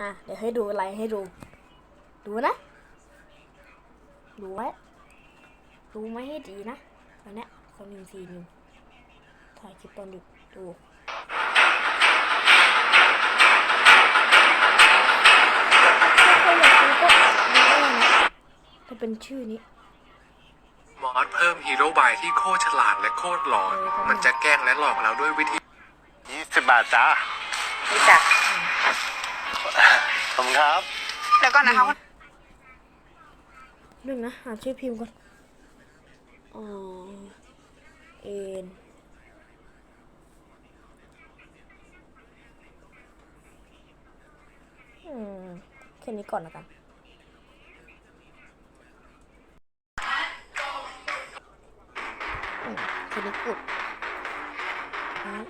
อะ เดี๋ยวให้ดูอะไรให้ดู ดูนะ ดูไว้ดูไม่ให้ดีนะตอนเนี้ยคนหนึ่งสี่หนึ่งถ่ายคลิปตอนดึกดูถ้าใครอยากดูก็ดูได้นะถ้าเป็นชื่อนี้มอสเพิ่มฮีโร่บายที่โคตรฉลาดและโคตรหลอน มันจะแกล้งและหลอกเราด้วยวิธียี่สิบบาทจ้านี่จ้ะ ขอบคุณครับ เดี๋ยวก่อนนะคะคุณหนึ่งนะ หาชื่อพิมพ์ก่อนอ๋อเอ็นอืมแค่นี้ก่อนละกันอืมแค่นี้กุดอืม